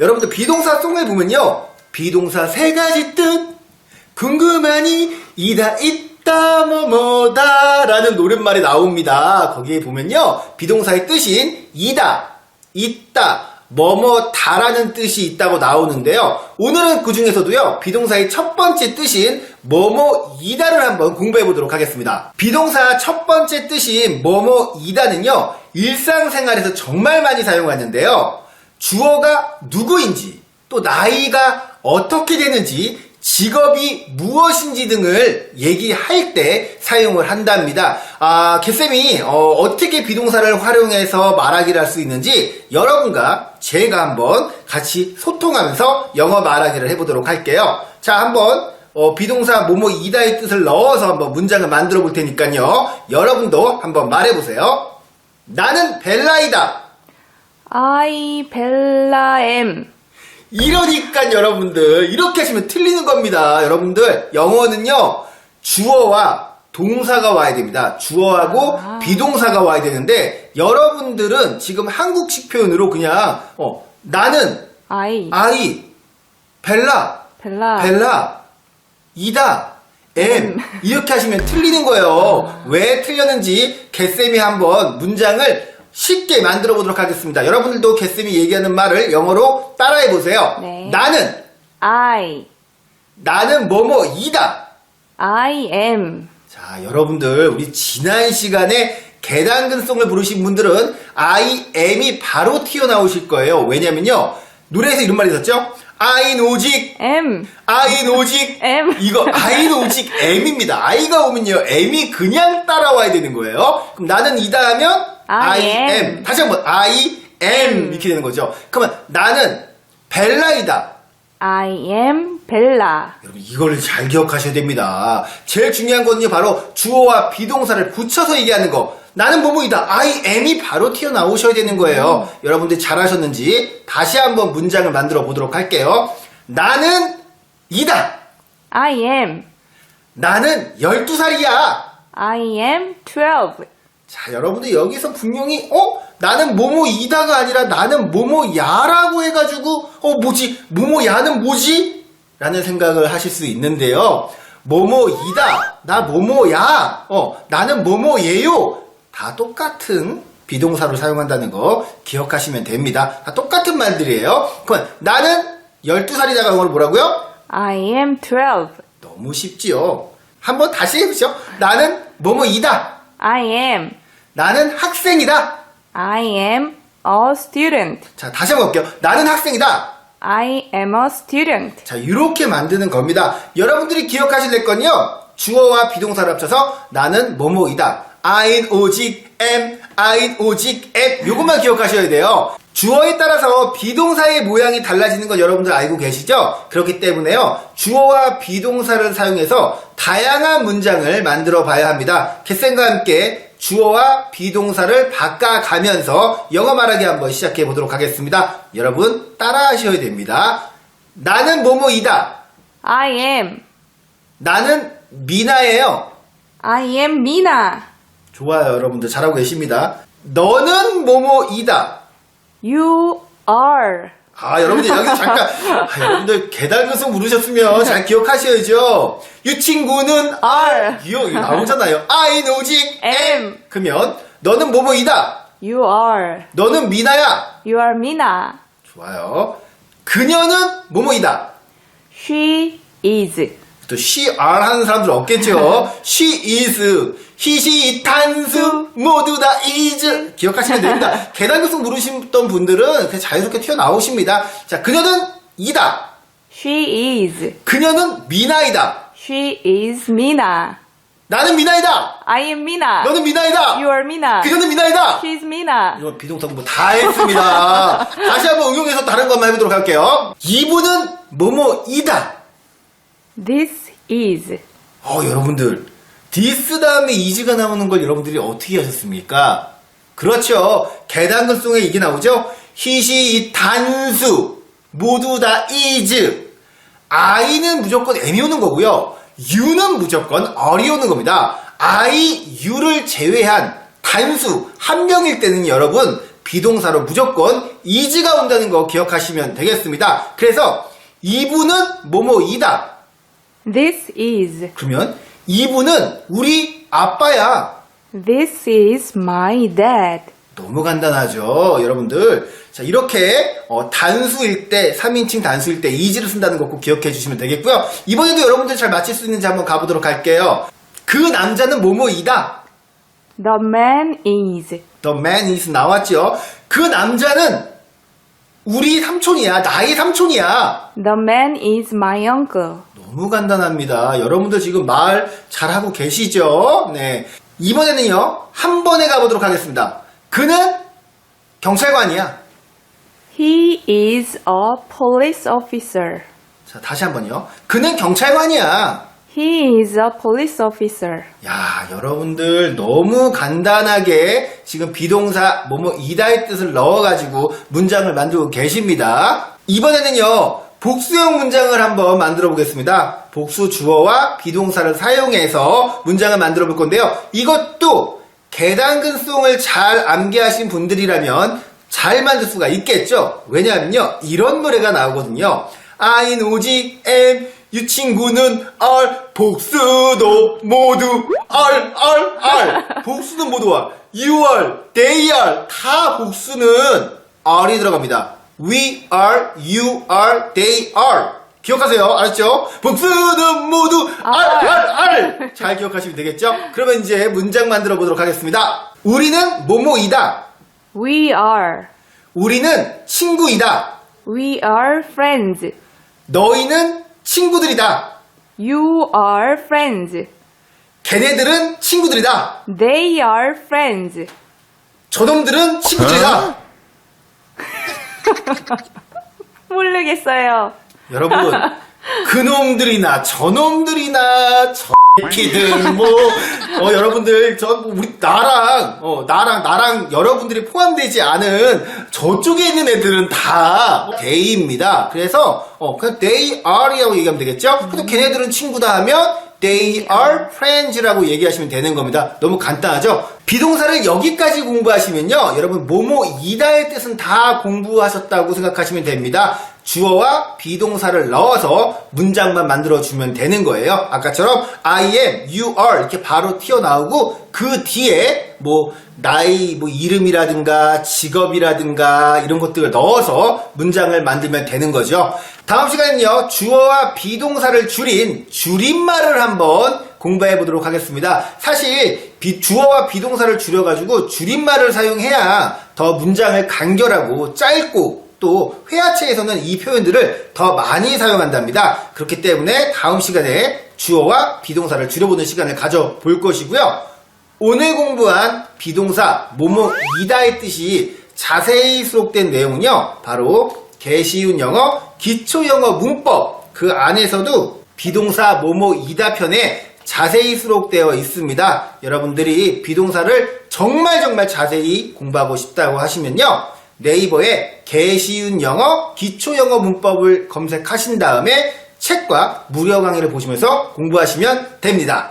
여러분들 비동사 송을 보면요. 비동사 세 가지 뜻. 궁금하니 이다 있다 뭐 뭐다 라는 노랫말이 나옵니다. 거기에 보면요. 비동사의 뜻인 이다, 있다, 뭐뭐다라는 뜻이 있다고 나오는데요. 오늘은 그 중에서도요. 비동사의 첫 번째 뜻인 뭐뭐이다를 한번 공부해 보도록 하겠습니다. 비동사 첫 번째 뜻인 뭐뭐이다는요. 일상생활에서 정말 많이 사용하는데요. 주어가 누구인지 또 나이가 어떻게 되는지 직업이 무엇인지 등을 얘기할 때 사용을 한답니다. 아, 개쌤이 어, 떻게 비동사를 활용해서 말하기를 할 수 있는지 여러분과 제가 한번 같이 소통하면서 영어 말하기를 해보도록 할게요. 자, 한번 어, 비동사 뭐뭐 이다의 뜻을 넣어서 한번 문장을 만들어 볼 테니까요. 여러분도 한번 말해보세요. 나는 벨라이다. 벨라 M. 이러니까 여러분들 이렇게 하시면 틀리는 겁니다. 여러분들 영어는요 주어와 동사가 와야 됩니다. 주어하고 아. 비동사가 와야 되는데 여러분들은 지금 한국식 표현으로 그냥 어, 나는 I 아이 벨라 벨라 벨라 이다 M 이렇게 하시면 틀리는 거예요. 왜 틀렸는지 개쌤이 한번 문장을 쉽게 만들어 보도록 하겠습니다. 여러분들도 개쌤이 얘기하는 말을 영어로 따라해 보세요. 네. 나는 I 나는 뭐뭐이다. I am 자, 여러분들 우리 지난 시간에 계단근송을 부르신 분들은 I am이 바로 튀어나오실 거예요. 왜냐면요. 노래에서 이런 말이 있었죠? I 오직 M 아인 오직 M. 이거 아인 오직 M입니다. I가 오면요 M이 그냥 따라와야 되는 거예요. 그럼 나는 이다 하면 I am. am. 다시 한번 I am 이렇게 되는 거죠. 그러면 나는 벨라이다. I am 벨라 여러분 이걸 잘 기억하셔야 됩니다. 제일 중요한 거는요 바로 주어와 비동사를 붙여서 얘기하는 거. 나는 뭐뭐이다. I am이 바로 튀어나오셔야 되는 거예요. 여러분들 잘하셨는지 다시 한번 문장을 만들어 보도록 할게요. 나는 이다. I am 나는 12살이야. I am 12 자, 여러분들 여기서 분명히 어? 나는 뭐뭐이다가 아니라 나는 뭐뭐야라고 해가지고 어 뭐지? 뭐뭐야는 뭐지? 라는 생각을 하실 수 있는데요. 뭐뭐이다. 나 뭐뭐야. 어, 나는 뭐뭐예요. 다 똑같은 비동사로 사용한다는 거 기억하시면 됩니다. 다 똑같은 말들이에요. 그럼 나는 12살이다가 영어로 뭐라고요? I am 12 너무 쉽지요. 한번 다시 해보시죠. 나는 뭐뭐이다. I am 나는 학생이다. I am a student 자, 다시 한번 볼게요. 나는 학생이다. I am a student 자, 이렇게 만드는 겁니다. 여러분들이 기억하실 낼 건요. 주어와 비동사를 합쳐서 나는 뭐뭐이다. 아인 오직 am, 아인 오직 am. 요것만 기억하셔야 돼요. 주어에 따라서 비동사의 모양이 달라지는 건 여러분들 알고 계시죠? 그렇기 때문에요. 주어와 비동사를 사용해서 다양한 문장을 만들어 봐야 합니다. 개쌤과 함께 주어와 비동사를 바꿔가면서 영어 말하기 한번 시작해 보도록 하겠습니다. 여러분 따라 하셔야 됩니다. 나는 뭐뭐이다. I am 나는 미나예요. I am Mina 좋아요, 여러분들 잘하고 계십니다. 너는 뭐뭐이다. You are 아, 여러분들 여기 잠깐, 아, 여러분들 계단에서 물으셨으면 잘 기억하셔야죠. 이 친구는 are 기억이 나오잖아요. I 오직 am 그러면 너는 뭐뭐이다. You are 너는 미나야. You are Mina 좋아요. 그녀는 뭐뭐이다. She is 또 she are 하는 사람들 없겠죠. she is, she, 단수 모두 다 is 기억하시면 됩니다. 계단 교수 물으셨던 분들은 그냥 자유롭게 튀어나오십니다. 자, 그녀는 이다. She is 그녀는 미나이다. She is Mina 나는 미나이다. I am Mina 너는 미나이다. You are Mina 그녀는 미나이다. She's Mina 이거 비동사 공부 다 했습니다. 다시 한번 응용해서 다른 거 한번 해보도록 할게요. 이분은 뭐뭐이다. This is 어, 여러분들. 디스 다음에 이즈가 나오는 걸 여러분들이 어떻게 하셨습니까? 그렇죠. 계단근송에 이게 나오죠? 히시, 단수. 모두 다 is. I는 무조건 M이 오는 거고요. U는 무조건 R이 오는 겁니다. I, U를 제외한 단수 한 명일 때는 여러분 비동사로 무조건 is가 온다는 거 기억하시면 되겠습니다. 그래서 이분은 뭐뭐이다. This is. 그러면 이분은 우리 아빠야. This is my dad. 너무 간단하죠, 여러분들. 자, 이렇게 어, 단수일 때, 3인칭 단수일 때 is를 쓴다는 거 꼭 기억해 주시면 되겠고요. 이번에도 여러분들 잘 맞힐 수 있는지 한번 가보도록 할게요. 그 남자는 뭐뭐이다. The man is. The man is 나왔죠. 그 남자는 우리 삼촌이야. 나의 삼촌이야. The man is my uncle. 너무 간단합니다. 여러분들 지금 말 잘하고 계시죠? 네. 이번에는요, 한 번에 가보도록 하겠습니다. 그는 경찰관이야. He is a police officer. 자, 다시 한 번요. 그는 경찰관이야. He is a police officer. 야, 여러분들 너무 간단하게 지금 비동사 뭐뭐 이다의 뜻을 넣어가지고 문장을 만들고 계십니다. 이번에는요, 복수형 문장을 한번 만들어 보겠습니다. 복수 주어와 비동사를 사용해서 문장을 만들어 볼 건데요. 이것도 개당근송을 잘 암기하신 분들이라면 잘 만들 수가 있겠죠? 왜냐하면요, 이런 노래가 나오거든요. 아인 오지 엠, 유 친구는 R, 복수도 모두 R, R, R. 복수는 모두 are, they are. 다 복수는 R이 들어갑니다. We are, you are, they are. 기억하세요. 알았죠? 복수는 모두 R, R, R. 잘 기억하시면 되겠죠? 그러면 이제 문장 만들어 보도록 하겠습니다. 우리는 뭐뭐이다. We are. 우리는 친구이다. We are friends. 너희는 친구들이다. You are friends. 걔네들은 친구들이다. They are friends. 저놈들은 친구들이다. 모르겠어요. 여러분, 그놈들이나 저놈들이나 저 끼든 뭐, 어, 여러분들, 저, 뭐 우리, 나랑, 어, 나랑, 나랑 여러분들이 포함되지 않은 저쪽에 있는 애들은 다 they입니다. 그래서, 어, 그냥 they are이라고 얘기하면 되겠죠? 그래서 걔네들은 친구다 하면 they are friends라고 얘기하시면 되는 겁니다. 너무 간단하죠? 비동사를 여기까지 공부하시면요. 여러분, 뭐뭐 이다의 뜻은 다 공부하셨다고 생각하시면 됩니다. 주어와 비동사를 넣어서 문장만 만들어주면 되는 거예요. 아까처럼 I am, you are 이렇게 바로 튀어나오고 그 뒤에 뭐 나이 뭐 이름이라든가 직업이라든가 이런 것들을 넣어서 문장을 만들면 되는 거죠. 다음 시간은요. 주어와 비동사를 줄인 줄임말을 한번 공부해 보도록 하겠습니다. 사실 비- 주어와 비동사를 줄여가지고 줄임말을 사용해야 더 문장을 간결하고 짧고 또 회화체에서는 이 표현들을 더 많이 사용한답니다. 그렇기 때문에 다음 시간에 주어와 비동사를 줄여보는 시간을 가져볼 것이고요. 오늘 공부한 비동사 뭐뭐이다의 뜻이 자세히 수록된 내용은요. 바로 개쉬운 영어, 기초 영어 문법 그 안에서도 비동사 뭐뭐이다 편에 자세히 수록되어 있습니다. 여러분들이 비동사를 정말 정말 자세히 공부하고 싶다고 하시면요. 네이버에 개쉬운 영어, 기초 영어 문법을 검색하신 다음에 책과 무료 강의를 보시면서 공부하시면 됩니다.